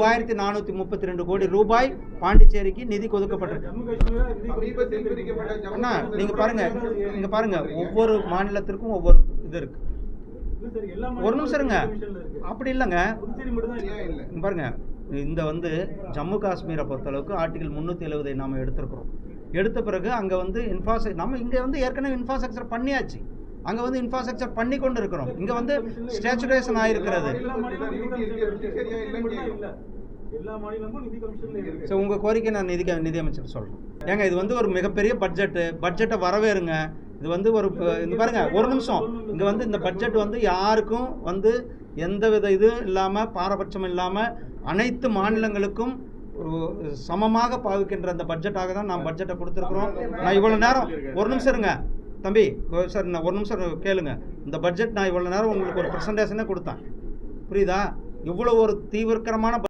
மூவாயிரத்தி நானூற்றி முப்பத்தி ரெண்டு கோடி ரூபாய் பாண்டிச்சேரிக்கு நிதி ஒதுக்கப்பட்டிருக்கு. அண்ணா காஷ்மீர் நீங்க பாருங்க மாநிலத்தில் நீங்க பாருங்க ஒவ்வொரு மாநிலத்திற்கும் ஒவ்வொரு இது இருக்கு. இல்ல சார், எல்லா ஒரு நிமிஷம் இருங்க. அப்படி இல்லைங்க. பாருங்க இந்த வந்து ஜம்மு காஷ்மீரை பொறுத்தளவுக்கு ஆர்டிகல் முந்நூற்றி எழுபதை நாம் எடுத்திருக்கிறோம். எடுத்த பிறகு அங்கே வந்து இன்ஃப்ராஸ்ட்ரக்சர் நம்ம இங்கே வந்து ஏற்கனவே இன்ஃப்ராஸ்ட்ரக்சர் பண்ணியாச்சு. அங்கே வந்து இன்ஃப்ராஸ்ட்ரக்சர் பண்ணி கொண்டு இருக்கிறோம் இங்கே வந்து ஸ்டேச்சுரேஷன் ஆகிருக்கிறது ஸோ உங்கள் கோரிக்கை நான் நிதி நிதியமைச்சர் சொல்கிறேன் ஏங்க இது வந்து ஒரு மிகப்பெரிய பட்ஜெட்டு பட்ஜெட்டை வரவேறுங்க. இது வந்து ஒரு இந்த பாருங்க ஒரு நிமிஷம். இங்கே வந்து இந்த பட்ஜெட் வந்து யாருக்கும் வந்து எந்தவித இது இல்லாமல் பாரபட்சம் இல்லாமல் அனைத்து மாநிலங்களுக்கும் சமமாக பாவிக்கின்ற அந்த பட்ஜெட்டாக தான் நாம் பட்ஜெட்டை கொடுத்துருக்குறோம். நான் இவ்வளோ நேரம் ஒரு நிமிஷம் இருங்க. தம்பி சார் நான் ஒரு நிமிஷம் கேளுங்க. இந்த பட்ஜெட் நான் இவ்வளோ நேரம் உங்களுக்கு ஒரு ப்ரெசன்டேஷனே கொடுத்தேன். புரியுதா? இவ்வளோ ஒரு தீவிரக்கரமான